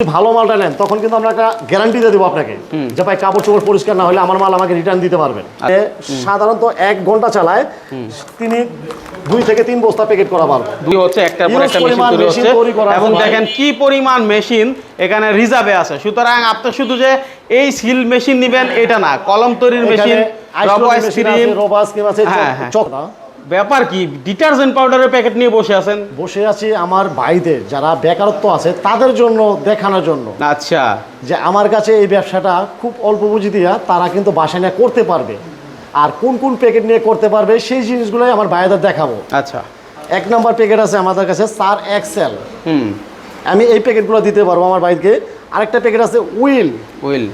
ভালো মালটা নেন তখন কিন্তু আমরা একটা গ্যারান্টি দিয়ে দেবো আপনাকে যে ভাই কাপড় চোপড় পরিষ্কার না হলে আমার মাল আমাকে রিটার্ন দিতে পারবেন। সাধারণত এক ঘণ্টা চালায় তিনি দুই থেকে তিন বস্তা প্যাকেট করা পারবে দুই হচ্ছে একটার পর একটা মেশিন তৈরি হচ্ছে এবং দেখেন কি পরিমাণ মেশিন এখানে রিজার্ভে আছে। সুতরাং আপনি শুধু যে এই সিল মেশিন নেবেন এটা না। কলম তৈরির মেশিন রোবাস হ্যাঁ। চক ব্যাপার কি? ডিটারজেন্ট পাউডারের প্যাকেট নিয়ে বসে আছেন? বসে আছি আমার ভাইদের যারা বেকারত্ব আছে তাদের জন্য দেখানোর জন্য। আচ্ছা। যে আমার কাছে এই ব্যবসাটা খুব অল্প পুঁজি দিয়া তারা কিন্তু বাসায় নিয়ে করতে পারবে। আর কোন কোন প্যাকেট নিয়ে করতে পারবে সেই জিনিসগুলোই আমার ভাইদের দেখাবো। আচ্ছা। এক নম্বর প্যাকেট আছে আমাদের কাছে সার এক্সেল। হুম। আমি এই প্যাকেটগুলো দিতে পারব আমার বাইককে আরেকটা প্যাকেট আছে উইল। উইল।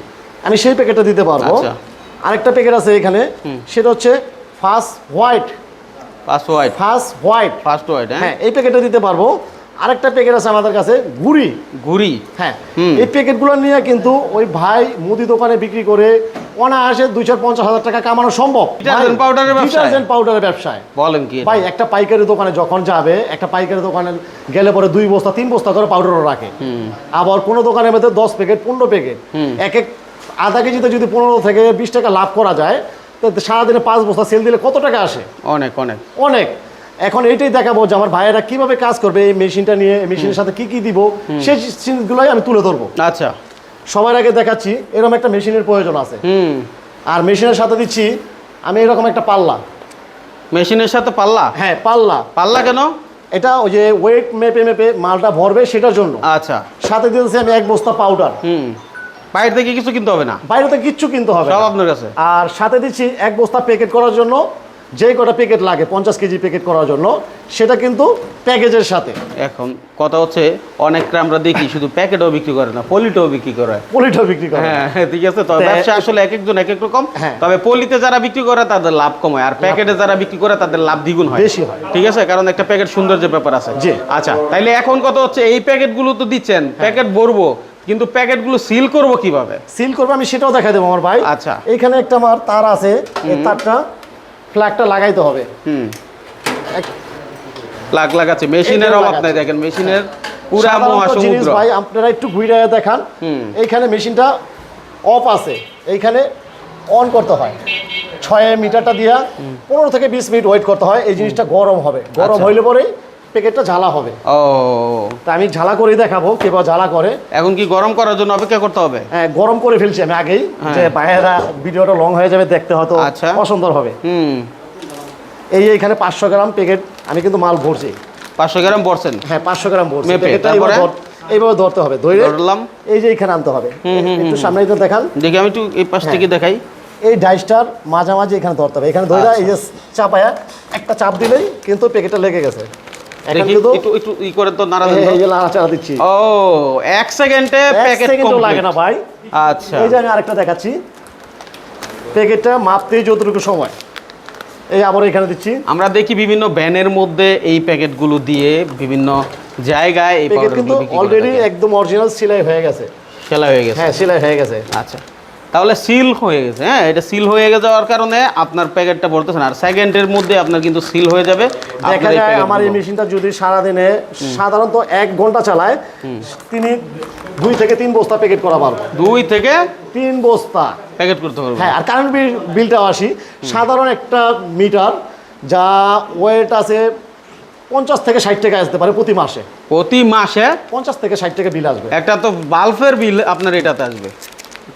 আমি সেই প্যাকেটটা দিতে পারব। আচ্ছা। আরেকটা প্যাকেট আছে এখানে। সেটা হচ্ছে first white. First white first white first white হ্যাঁ এই প্যাকেটটা দিতে পারব। আরেকটা প্যাকেট আছে আমাদের কাছে গুড়ি। ঘুরি হ্যাঁ এই প্যাকেটগুলো নিয়ে কিন্তু ওই ভাই মুদি দোকানে বিক্রি করে অনায়াসে দুইশো পঞ্চাশ হাজার টাকা কামানো সম্ভব? ডিটারজেন্ট পাউডারের ব্যবসায়? বলেন কি ভাই একটা পাইকারি দোকানে যখন যাবে একটা পাইকারি দোকানে গেলে পরে দুই বস্তা তিন বস্তা করে পাউডারও রাখে। আবার কোনো দোকানের মধ্যে দশ প্যাকেট পনেরো প্যাকেট এক এক আধা কেজিতে যদি পনেরো থেকে বিশ টাকা লাভ করা যায় সারাদিনে পাঁচ বস্তা সেল দিলে কত টাকা আসে? অনেক অনেক। অনেক। এখন এইটাই দেখাবো যে আমার ভাইয়েরা কীভাবে কাজ করবে এই মেশিনটা নিয়ে মেশিনের সাথে কি কি দিব সেই জিনিসগুলোই আমি তুলে ধরবো। আচ্ছা। সবার আগে দেখাচ্ছি এরকম একটা মেশিনের প্রয়োজন আছে। হুম। আর মেশিনের সাথে দিচ্ছি আমি এরকম একটা পাল্লা। মেশিনের সাথে পাল্লা? হ্যাঁ পাল্লা। পাল্লা কেন? এটা ওই যে ওয়েট মেপে মেপে মালটা ভরবে সেটার জন্য। আচ্ছা। সাথে দিতেছি আমি এক বস্তা পাউডার হুম। বাইরে থেকে কিছু কিনতে হবে না। বাইরে থেকে কিচ্ছু কিনতে হবে সব আপনার কাছে। আর সাথে দিচ্ছি এক বস্তা প্যাকেট করার জন্য যে কটা প্যাকেট লাগে পঞ্চাশ কেজি প্যাকেট করার জন্য সেটা কিন্তু প্যাকেজের সাথে। এখন কথা হচ্ছে অনেকটা আমরা দেখি শুধু প্যাকেটও বিক্রি করে না পলিটাও বিক্রি করে। পলিটা বিক্রি করে। হ্যাঁ হ্যাঁ, ঠিক আছে। তবে ব্যবসা আসলে এক একজন এক এক রকম। হ্যাঁ। তবে পলিতে যারা বিক্রি করে তাদের লাভ কম হয়। আর প্যাকেটে যারা বিক্রি করে তাদের লাভ দ্বিগুণ হয়। বেশি হয়। ঠিক আছে? কারণ একটা প্যাকেট সুন্দর যে ব্যাপার আছে। জি। আচ্ছা তাইলে এখন কথা হচ্ছে এই প্যাকেটগুলো তো দিচ্ছেন প্যাকেট ভরবো। কিন্তু প্যাকেটগুলো সিল করব কীভাবে? সিল করবে আমি সেটাও দেখা দেবো আমার ভাই। আচ্ছা। এইখানে একটা আমার তার আছে এই তারটা ফ্ল্যাগটা লাগাইতে হবে। হুম। এক- লাগ লাগাচ্ছে মেশিনের অভাব নাই দেখেন মেশিনের পুরা জিনিস মহাসমুদ্র ভাই আপনারা একটু ঘুরে দেখান। এইখানে মেশিনটা অফ আছে। এইখানে অন করতে হয়। ছয় মিটারটা দিয়া পনেরো থেকে বিশ মিনিট ওয়েট করতে হয়। এই জিনিসটা গরম হবে। গরম আচ্ছা। হইলে পরেই প্যাকেটটা ঝালা হবে। ও। তা আমি ঝালা করেই দেখাবো কীভাবে ঝালা করে। এখন কি গরম করার জন্য অপেক্ষা করতে হবে? হ্যাঁ, গরম করে ফেলছি আমি আগেই হ্যাঁ। যে বাইরেরা ভিডিওটা লং হয়ে যাবে দেখতে হয়তো আচ্ছা। অসুন্দর হবে। হুম। এই এইখানে পাঁচশো গ্রাম প্যাকেট আমি কিন্তু মাল ভরছি। পাঁচশো গ্রাম ভরছেন? হ্যাঁ পাঁচশো গ্রাম ভরছি। এইভাবে ধর- এইভাবে ধরতে হবে। ধরে ধরলাম। এই যে এখানে আনতে হবে। একটু সামনে তো দেখান। দেখি আমি একটু এই পাশ হ্যাঁ। থেকে দেখাই। এই ডাইসটার মাঝামাঝি এখানে ধরতে হবে। এখানে ধরে আচ্ছা। এই যে চাপায়া একটা চাপ দিলেই কিন্তু প্যাকেটটা লেগে গেছে। এখন একটু একটু ই করে তো নাড়া দেন এই নাড়াচাড়া দিচ্ছি। ও এক সেকেন্ডে প্যাকেট সেকেন্ডও লাগে না ভাই। আচ্ছা। এই যে আমি আরেকটা দেখাচ্ছি। প্যাকেটটা মাপতেই যতটুকু সময়। এই আবার এখানে দিচ্ছি। আমরা দেখি বিভিন্ন ব্যানের মধ্যে এই প্যাকেটগুলো দিয়ে বিভিন্ন জায়গায় এই প্যাকেট কিন্তু অলরেডি একদম অরিজিনাল সেলাই হয়ে গেছে। সেলাই হয়ে গেছে। হ্যাঁ সেলাই হয়ে গেছে। আচ্ছা। তাহলে সিল হয়ে গেছে হ্যাঁ? এটা সিল হয়ে যাওয়ার কারণে আপনার প্যাকেটটা পড়তেছে না আর সেকেন্ডের মধ্যে আপনার কিন্তু সিল হয়ে যাবে। দেখা যায় আমার এই মেশিনটা যদি সারাদিনে সাধারণত এক ঘণ্টা চালায় তিনি দুই থেকে তিন বস্তা প্যাকেট করা পারবে দুই থেকে তিন বস্তা। প্যাকেট করতে পারব হ্যাঁ আর কারেন্ট বিল বিলটাও আসি। সাধারণ একটা মিটার যা ওয়েট আছে পঞ্চাশ থেকে ষাট টাকা আসতে পারে প্রতি মাসে। প্রতি মাসে পঞ্চাশ থেকে ষাট টাকা বিল আসবে। একটা তো বাল্বের বিল আপনার এটাতে আসবে।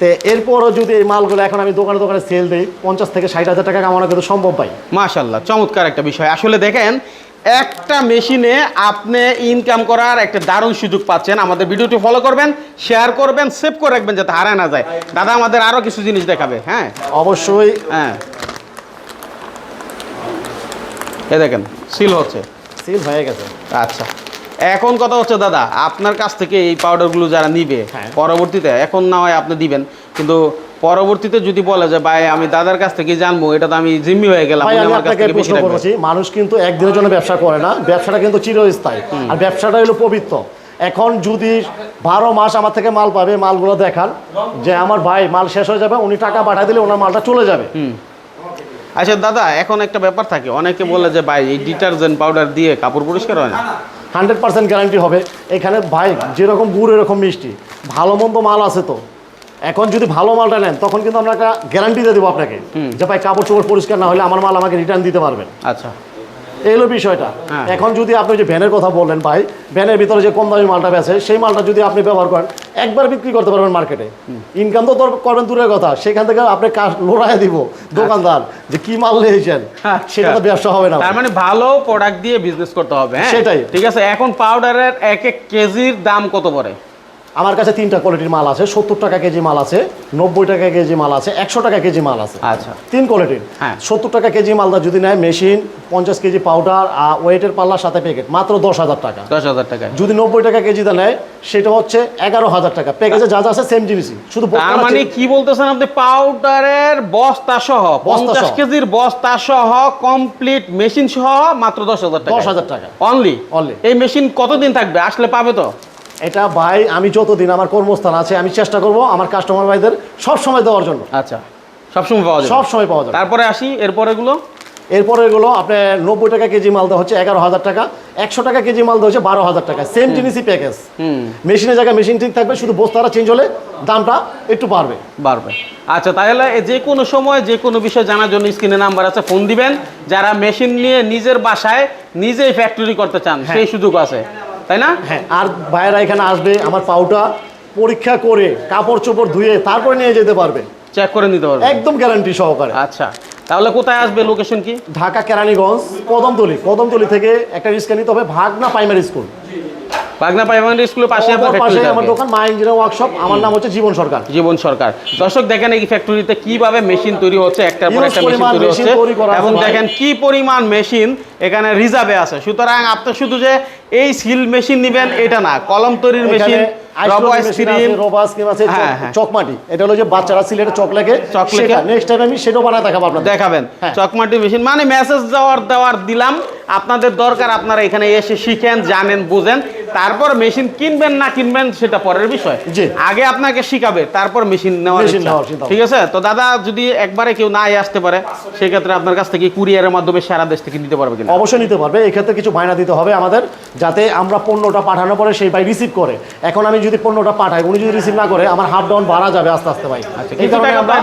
তো এরপরও যদি এই মালগুলো এখন আমি দোকানে দোকানে সেল দিই পঞ্চাশ থেকে ষাট হাজার টাকা কামানো কিন্তু সম্ভব পাই মাশাল্লাহ চমৎকার একটা বিষয়। আসলে দেখেন একটা মেশিনে আপনি ইনকাম করার একটা দারুণ সুযোগ পাচ্ছেন। আমাদের ভিডিওটি ফলো করবেন শেয়ার করবেন সেভ করে রাখবেন যাতে হারায় না যায়। দাদা আমাদের আরও কিছু জিনিস দেখাবে হ্যাঁ? অবশ্যই। হ্যাঁ। এ দেখেন সিল হচ্ছে। সেল হয়ে গেছে। আচ্ছা। এখন কথা হচ্ছে দাদা আপনার কাছ থেকে এই পাউডারগুলো যারা নিবে হ্যাঁ। পরবর্তীতে এখন না হয় আপনি দিবেন কিন্তু পরবর্তীতে যদি বলে যে ভাই আমি দাদার কাছ থেকে জানব এটা তো আমি জিম্মি হয়ে গেলাম মানুষ কিন্তু একদিনের জন্য ব্যবসা করে না ব্যবসাটা কিন্তু চিরস্থায়ী। আর ব্যবসাটা হলো পবিত্র। এখন যদি বারো মাস আমার থেকে মাল পাবে মালগুলো দেখান যে আমার ভাই মাল শেষ হয়ে যাবে উনি টাকা পাঠাই দিলে ওনার মালটা চলে যাবে। আচ্ছা দাদা এখন একটা ব্যাপার থাকে অনেকে বলে যে ভাই এই ডিটারজেন্ট পাউডার দিয়ে কাপড় পরিষ্কার হয় না। হান্ড্রেড পার্সেন্ট গ্যারান্টি হবে। এখানে ভাই যেরকম গুড় এরকম মিষ্টি। ভালো মন্দ মাল আছে তো। এখন যদি ভালো মালটা নেন তখন কিন্তু আমরা একটা গ্যারান্টি দিয়ে দেবো আপনাকে যে ভাই কাপড় চোপড় পরিষ্কার না হলে আমার মাল আমাকে রিটার্ন দিতে পারবেন। আচ্ছা। এই হলো বিষয়টা। হ্যাঁ। এখন যদি আপনি যে ভ্যানের কথা বললেন ভাই ভ্যানের ভিতরে যে কম দামি মালটা বেছে সেই মালটা যদি আপনি ব্যবহার করেন একবার বিক্রি করতে পারবেন মার্কেটে ইনকাম তো করবেন দূরের কথা সেখান থেকে আপনি কাজ লোড়ায় দিব দোকানদার যে কি মাল নিয়েছেন আচ্ছা। সেটা তো ব্যবসা হবে না তার মানে ভালো প্রোডাক্ট দিয়ে বিজনেস করতে হবে হ্যাঁ? সেটাই। ঠিক আছে এখন পাউডারের এক এক কেজির দাম কত পড়ে? আমার কাছে তিনটা কোয়ালিটির মাল আছে সত্তর টাকা কেজি মাল আছে নব্বই টাকা কেজি মাল আছে একশো টাকা কেজি মাল আছে। আচ্ছা। তিন কোয়ালিটির হ্যাঁ। সত্তর টাকা কেজি মালদা যদি নেয় মেশিন পঞ্চাশ কেজি পাউডার আর ওয়েটের পাল্লার সাথে প্যাকেট মাত্র দশ হাজার টাকা। দশ হাজার টাকা। যদি নব্বই টাকা কেজিতে নেয় সেটা হচ্ছে এগারো হাজার টাকা। প্যাকেজে যা যা আছে সেম জিনিসই। শুধু তার মানে কি বলতেছেন আপনি? পাউডারের বস্তা সহ বস্তা পঞ্চাশ কেজির বস্তা সহ কমপ্লিট মেশিন সহ মাত্র দশ হাজার টাকা। 10,000 টাকা। অনলি অনলি এই মেশিন কতদিন থাকবে? আসলে পাবে তো? এটা ভাই আমি যতদিন আমার কর্মস্থান আছে আমি চেষ্টা করব আমার কাস্টমার ভাইদের সব সময় দেওয়ার জন্য। আচ্ছা সবসময় পাওয়া যাবে। সব সময় পাওয়া যাবে। তারপরে আসি এরপরে এগুলো? এরপরে এগুলো আপনার নব্বই টাকা কেজি মাল দেওয়া হচ্ছে এগারো হাজার টাকা। একশো টাকা কেজি মাল দেওয়া হচ্ছে বারো হাজার টাকা। সেম জিনিসই প্যাকেজ হুম। মেশিনের জায়গায় মেশিন ঠিক থাকবে শুধু বস্তাটা চেঞ্জ হলে দামটা একটু বাড়বে। বাড়বে। আচ্ছা তাহলে যে কোনো সময় যে কোনো বিষয় জানার জন্য স্ক্রিনে নাম্বার আছে ফোন দিবেন। যারা মেশিন নিয়ে নিজের বাসায় নিজেই ফ্যাক্টরি করতে চান সেই সুযোগ আছে। তাই না? হ্যাঁ আর ভাইয়েরা এখানে আসবে আমার পাউটা পরীক্ষা করে কাপড় চোপড় ধুয়ে তারপরে নিয়ে যেতে পারবে। চেক করে নিতে পারবে। একদম গ্যারান্টি সহকারে। আচ্ছা তাহলে কোথায় আসবে লোকেশন কি? ঢাকা কেরানীগঞ্জ কদমতলি। কদমতলি থেকে একটা রিস্কা নিতে হবে ভাগনা প্রাইমারি স্কুল বাগনা প্রাইমারি স্কুলের পাশে আপনার ফ্যাক্টরি আমার দোকান মা ইঞ্জিনিয়ার ওয়ার্কশপ আমার নাম হচ্ছে জীবন সরকার। জীবন সরকার। দর্শক দেখেন এই ফ্যাক্টরিতে কীভাবে মেশিন তৈরি হচ্ছে একটার পর একটা মেশিন তৈরি হচ্ছে। তৈরি এবং দেখেন কি পরিমাণ মেশিন এখানে রিজার্ভে আছে। সুতরাং আপনি শুধু যে এই সিল মেশিন নিবেন এটা না। কলম তৈরির মেশিন রবো আইসক্রিম রবাস ক্রিম আছে চক-। চকমাটি। এটা হলো যে বাচ্চারা সিলেটে চক লেগে নেক্সট টাইম আমি সেটাও বানায় দেখাবো আপনাদের। দেখাবেন। চকমাটি মেশিন মানে মেসেজ দেওয়ার দেওয়ার দিলাম। আপনাদের দরকার আপনারা এখানে এসে শিখেন জানেন বুঝেন। তারপর মেশিন কিনবেন না কিনবেন সেটা পরের বিষয়। আগে আপনাকে শিখাবে তারপর মেশিন নেওয়ার ভাবনা। ঠিক আছে? তো দাদা যদি একবারে কেউ নাই আসতে পারে সেক্ষেত্রে আপনার কাছ থেকে কুরিয়ারের মাধ্যমে সারা দেশ থেকে নিতে পারবে কিনা? অবশ্যই নিতে পারবে। এক্ষেত্রে কিছু বায়না দিতে হবে আমাদের যাতে আমরা পণ্যটা পাঠানোর পরে সেই ভাই রিসিভ করে। এখন আমি যদি পণ্যটা পাঠায় উনি যদি রিসিভ না করে আমার হাফ ডাউন বাড়া যাবে আস্তে আস্তে ভাই। আচ্ছা, এই কারণে আমরা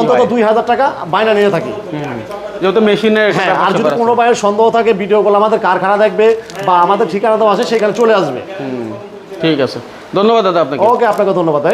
অন্তত দুই হাজার টাকা বায়না নিয়ে থাকি। যেহেতু মেশিনের হ্যাঁ আর যদি কোনো বাইরের সন্দেহ থাকে ভিডিও কল আমাদের কারখানা দেখবে বা আমাদের ঠিকানা তো আছে সেখানে চলে আসবে। ঠিক আছে। ধন্যবাদ দাদা আপনাকে। ওকে আপনাকে ধন্যবাদ